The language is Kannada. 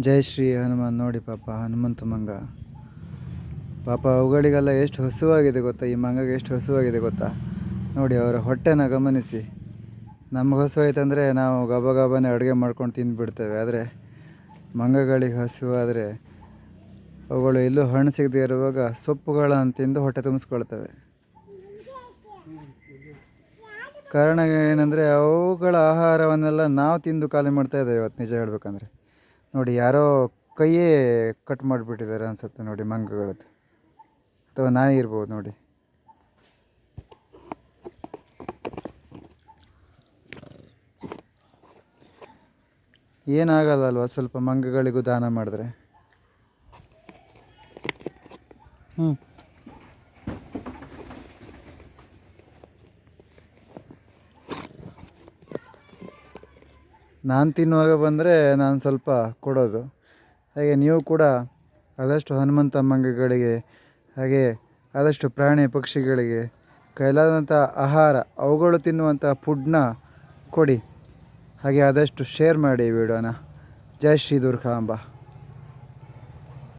ಜೈ ಶ್ರೀ ಹನುಮಾನ್. ನೋಡಿ ಪಾಪ, ಹನುಮಂತ ಮಂಗ. ಪಾಪ, ಅವುಗಳಿಗೆಲ್ಲ ಎಷ್ಟು ಹಸುವಾಗಿದೆ ಗೊತ್ತಾ? ಈ ಮಂಗಗೆ ಎಷ್ಟು ಹಸುವಾಗಿದೆ ಗೊತ್ತಾ? ನೋಡಿ, ಅವರ ಹೊಟ್ಟೆನ ಗಮನಿಸಿ. ನಮ್ಗೆ ಹಸುವಾಯ್ತಂದರೆ ನಾವು ಗಬ ಗಬನೇ ಅಡುಗೆ ಮಾಡ್ಕೊಂಡು ತಿಂದುಬಿಡ್ತೇವೆ. ಆದರೆ, ಮಂಗಗಳಿಗೆ ಹಸುವಾದರೆ ಅವುಗಳು ಎಲ್ಲೂ ಹಣ್ಣು ಸಿಗದೇ ಇರುವಾಗ ಸೊಪ್ಪುಗಳನ್ನು ತಿಂದು ಹೊಟ್ಟೆ ತುಂಬಿಸ್ಕೊಳ್ತವೆ. ಕಾರಣ ಏನಂದರೆ, ಅವುಗಳ ಆಹಾರವನ್ನೆಲ್ಲ ನಾವು ತಿಂದು ಖಾಲಿ ಮಾಡ್ತಾ ಇದ್ದೇವೆ ಇವತ್ತು, ನಿಜ ಹೇಳ್ಬೇಕಂದ್ರೆ. ನೋಡಿ, ಯಾರೋ ಕೈಯೇ ಕಟ್ ಮಾಡಿಬಿಟ್ಟಿದ್ದಾರೆ ಅನ್ಸುತ್ತೆ ನೋಡಿ, ಮಂಗಗಳದ್ದು. ಅಥವಾ ನಾಯಿ ಇರ್ಬೋದು ನೋಡಿ. ಏನಾಗಲ್ಲ ಅಲ್ವಾ ಸ್ವಲ್ಪ ಮಂಗಗಳಿಗೂ ದಾನ ಮಾಡಿದ್ರೆ? ಹ್ಞೂ ನಾನು ತಿನ್ನುವಾಗ ಬಂದರೆ ನಾನು ಸ್ವಲ್ಪ ಕೊಡೋದು. ಹಾಗೆ ನೀವು ಕೂಡ ಆದಷ್ಟು ಹನುಮಂತ ಮಂಗಗಳಿಗೆ ಹಾಗೆ ಆದಷ್ಟು ಪ್ರಾಣಿ ಪಕ್ಷಿಗಳಿಗೆ ಕೈಲಾದಂಥ ಆಹಾರ, ಅವುಗಳು ತಿನ್ನುವಂಥ ಫುಡ್ನ ಕೊಡಿ. ಹಾಗೆ ಆದಷ್ಟು ಶೇರ್ ಮಾಡಿ ವಿಡಿಯೋನ ಜೈ ಶ್ರೀ ದುರ್ಗಾಂಬ.